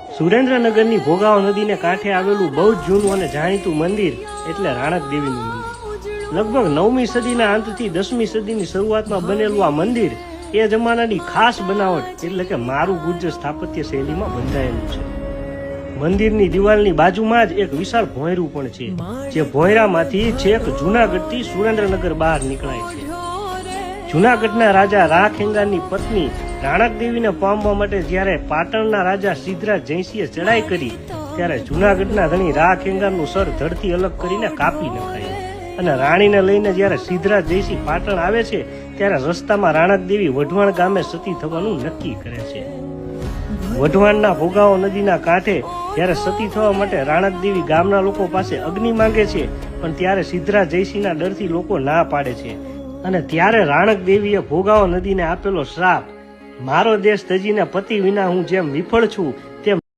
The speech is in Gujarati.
સુરેન્દ્રનગરની ભોગાવ નદીને કાંઠે આવેલું બહુ જ જૂનું અને જાણીતું મંદિર એટલે રાણક દેવીનું મંદિર. લગભગ નવમી સદીના અંતથી દસમી સદીની શરૂઆતમાં બનેલું આ મંદિર એ જમાનાની ખાસ બનાવટ એટલે કે મારું ગુર્જર સ્થાપત્ય શૈલીમાં બંધાયેલું છે. મંદિરની દિવાલની બાજુમાં જ એક વિશાળ ભોંયરું પણ છે, જે ભોંયરામાંથી છેક જૂનાગઢથી સુરેન્દ્રનગર બહાર નીકળાય છે. જૂનાગઢના રાજા રા ખેંગારની પત્ની રાણક દેવીને પામવા માટે જ્યારે પાટણના રાજા સિદ્ધરાજ જયસિંહે ચડાઈ કરી, ત્યારે જુનાગઢના ધણી રા ખેંગારનું સર ધડથી અલગ કરીને કાપી નખાયું. અને રાણીને લઈને જ્યારે સિદ્ધરાજ જયસિંહ પાટણ આવે છે, ત્યારે રસ્તામાં રાણક દેવી વઢવાણ ગામે સતી થવાનું નક્કી કરે છે. વઢવાણના ભોગાવો નદીના કાંઠે જ્યારે સતી થવા માટે રાણક દેવી ગામના લોકો પાસે અગ્નિ માંગે છે, પણ ત્યારે સિદ્ધરાજ જયસિંહના ડરથી લોકો ના પાડે છે. અને ત્યારે રાણક દેવીએ ભોગાવો નદીને આપેલો શ્રાપ મારો દેશ તજીને પતિ વિના હું જેમ વિફળ છું